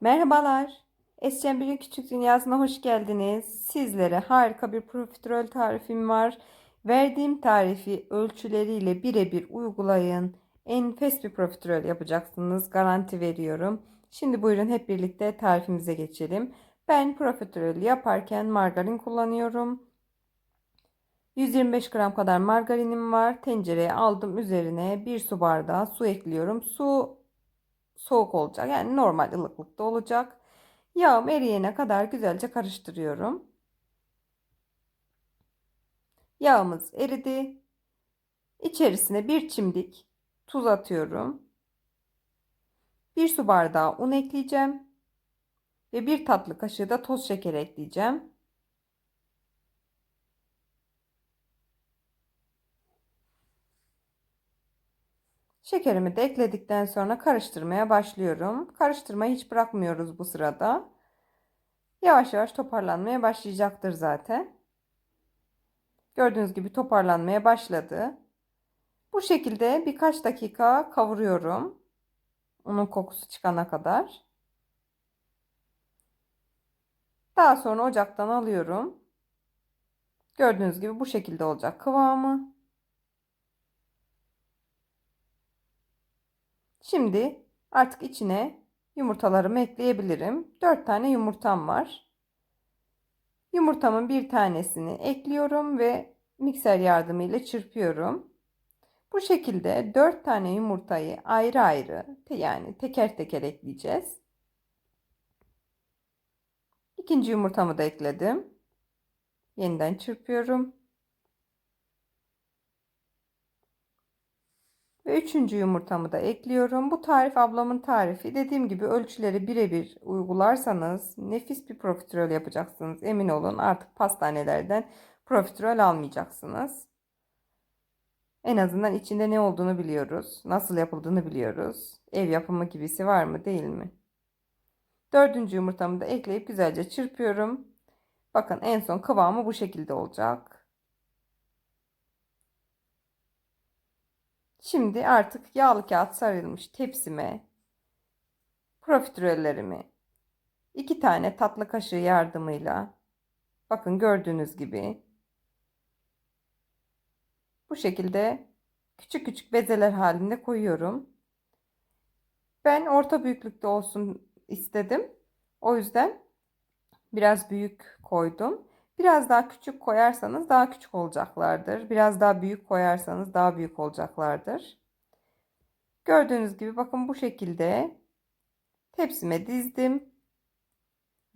Merhabalar. Escember'in Küçük Dünyası'na hoş geldiniz. Sizlere harika bir profiterol tarifim var. Verdiğim tarifi ölçüleriyle birebir uygulayın. Enfes bir profiterol yapacaksınız. Garanti veriyorum. Şimdi buyurun hep birlikte tarifimize geçelim. Ben profiterol yaparken margarin kullanıyorum. 125 gram kadar margarinim var. Tencereye aldım. Üzerine 1 su bardağı su ekliyorum. Su soğuk olacak. Yani normal ılıklıkta olacak. Yağım eriyene kadar güzelce karıştırıyorum. Yağımız eridi. İçerisine bir çimdik tuz atıyorum. Bir su bardağı un ekleyeceğim. Ve bir tatlı kaşığı da toz şeker ekleyeceğim. Şekerimi de ekledikten sonra karıştırmaya başlıyorum. Karıştırmayı hiç bırakmıyoruz bu sırada. Yavaş yavaş toparlanmaya başlayacaktır zaten. Gördüğünüz gibi toparlanmaya başladı. Bu şekilde birkaç dakika kavuruyorum. Unun kokusu çıkana kadar. Daha sonra ocaktan alıyorum. Gördüğünüz gibi bu şekilde olacak kıvamı. Şimdi artık içine yumurtalarımı ekleyebilirim. 4 tane yumurtam var. Yumurtamın bir tanesini ekliyorum ve mikser yardımıyla çırpıyorum. Bu şekilde 4 tane yumurtayı ayrı ayrı yani teker teker ekleyeceğiz. İkinci yumurtamı da ekledim. Yeniden çırpıyorum. Ve üçüncü yumurtamı da ekliyorum. Bu tarif ablamın tarifi. Dediğim gibi ölçüleri birebir uygularsanız nefis bir profiterol yapacaksınız. Emin olun artık pastanelerden profiterol almayacaksınız. En azından içinde ne olduğunu biliyoruz. Nasıl yapıldığını biliyoruz. Ev yapımı gibisi var mı değil mi? Dördüncü yumurtamı da ekleyip güzelce çırpıyorum. Bakın en son kıvamı bu şekilde olacak. Şimdi artık yağlı kağıt sarılmış tepsime profiterollerimi iki tane tatlı kaşığı yardımıyla bakın gördüğünüz gibi bu şekilde küçük küçük bezeler halinde koyuyorum. Ben orta büyüklükte olsun istedim. O yüzden biraz büyük koydum. Biraz daha küçük koyarsanız daha küçük olacaklardır. Biraz daha büyük koyarsanız daha büyük olacaklardır. Gördüğünüz gibi bakın bu şekilde tepsime dizdim.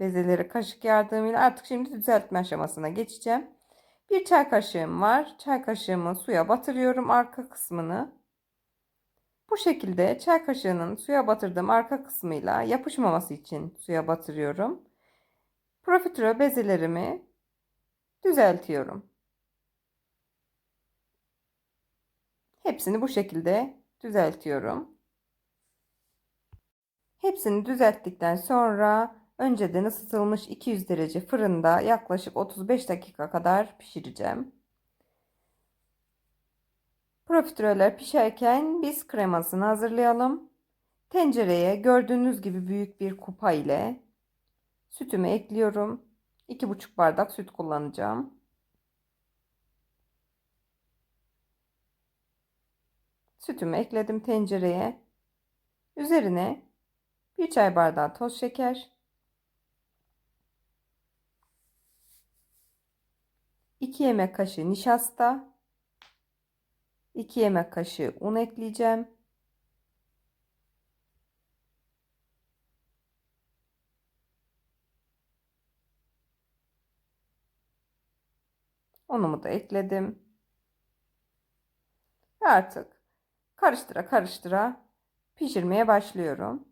Bezeleri kaşık yardımıyla artık şimdi düzeltme aşamasına geçeceğim. Bir çay kaşığım var. Çay kaşığımı suya batırıyorum arka kısmını. Bu şekilde çay kaşığının suya batırdığım arka kısmıyla yapışmaması için suya batırıyorum. Profiterol bezelerimi düzeltiyorum. Hepsini bu şekilde düzeltiyorum. Hepsini düzelttikten sonra önceden ısıtılmış 200 derece fırında yaklaşık 35 dakika kadar pişireceğim. Profiteroller pişerken biz kremasını hazırlayalım. Tencereye gördüğünüz gibi büyük bir kupa ile sütümü ekliyorum. 2,5 bardak süt kullanacağım. Sütümü ekledim tencereye. Üzerine bir çay bardağı toz şeker. 2 yemek kaşığı nişasta. 2 yemek kaşığı un ekleyeceğim. Unumu da ekledim. Ve artık karıştıra karıştıra pişirmeye başlıyorum.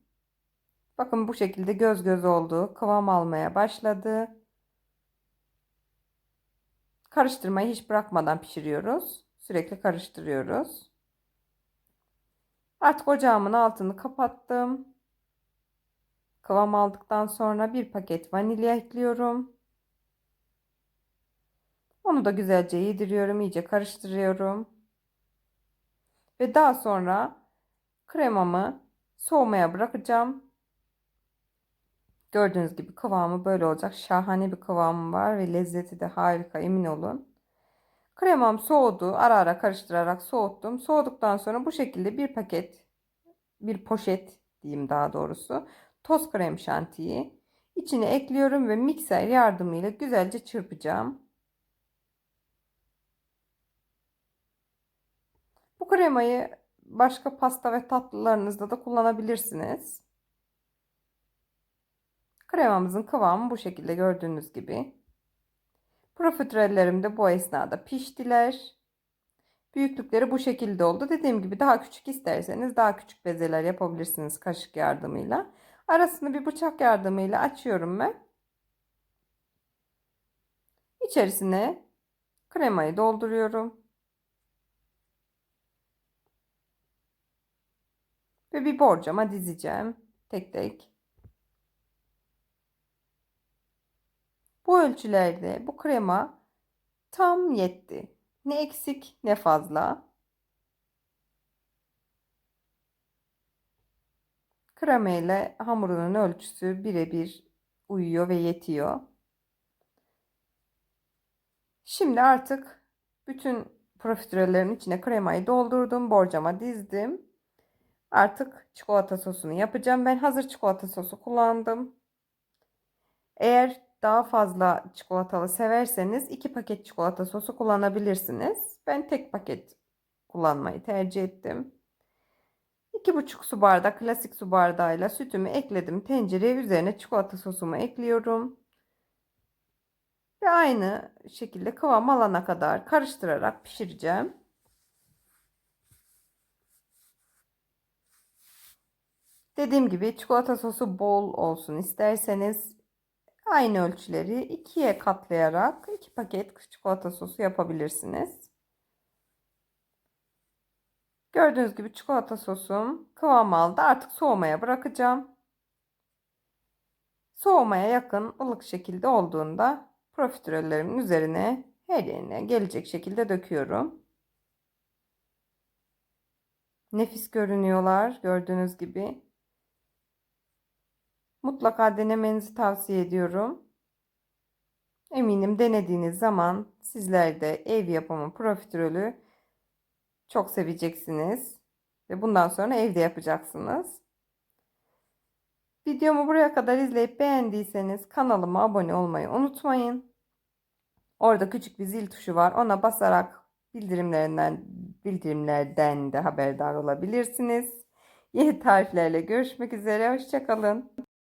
Bakın bu şekilde göz göz oldu. Kıvam almaya başladı. Karıştırmayı hiç bırakmadan pişiriyoruz. Sürekli karıştırıyoruz. Artık ocağımın altını kapattım. Kıvam aldıktan sonra bir paket vanilya ekliyorum. Onu da güzelce yediriyorum, iyice karıştırıyorum. Ve daha sonra kremamı soğumaya bırakacağım. Gördüğünüz gibi kıvamı böyle olacak. Şahane bir kıvamı var ve lezzeti de harika emin olun. Kremam soğudu. Ara ara karıştırarak soğuttum. Soğuduktan sonra bu şekilde bir paket, bir poşet diyeyim daha doğrusu. Toz krem şantiyi içine ekliyorum ve mikser yardımıyla güzelce çırpacağım. Bu kremayı başka pasta ve tatlılarınızda da kullanabilirsiniz. Kremamızın kıvamı bu şekilde gördüğünüz gibi. Profiterollerim de bu esnada piştiler. Büyüklükleri bu şekilde oldu. Dediğim gibi daha küçük isterseniz daha küçük bezeler yapabilirsiniz kaşık yardımıyla. Arasını bir bıçak yardımıyla açıyorum ben. İçerisine kremayı dolduruyorum. Ve bir borcama dizeceğim. Tek tek. Bu ölçülerde bu krema tam yetti. Ne eksik ne fazla. Krema ile hamurunun ölçüsü birebir uyuyor ve yetiyor. Şimdi artık bütün profiterollerin içine kremayı doldurdum. Borcama dizdim. Artık çikolata sosunu yapacağım. Ben hazır çikolata sosu kullandım. Eğer daha fazla çikolatalı severseniz iki paket çikolata sosu kullanabilirsiniz. Ben tek paket kullanmayı tercih ettim. 2,5 su bardak klasik su bardağıyla sütümü ekledim. Tencereye üzerine çikolata sosumu ekliyorum. Ve aynı şekilde kıvam alana kadar karıştırarak pişireceğim. Dediğim gibi çikolata sosu bol olsun isterseniz aynı ölçüleri ikiye katlayarak iki paket çikolata sosu yapabilirsiniz. Gördüğünüz gibi çikolata sosum kıvam aldı. Artık soğumaya bırakacağım. Soğumaya yakın ılık şekilde olduğunda profiterollerimin üzerine her yerine gelecek şekilde döküyorum. Nefis görünüyorlar gördüğünüz gibi. Mutlaka denemenizi tavsiye ediyorum. Eminim denediğiniz zaman sizler de ev yapımı profiterolü çok seveceksiniz. Ve bundan sonra evde yapacaksınız. Videomu buraya kadar izleyip beğendiyseniz kanalıma abone olmayı unutmayın. Orada küçük bir zil tuşu var. Ona basarak bildirimlerinden bildirimlerden de haberdar olabilirsiniz. Yeni tariflerle görüşmek üzere. Hoşçakalın.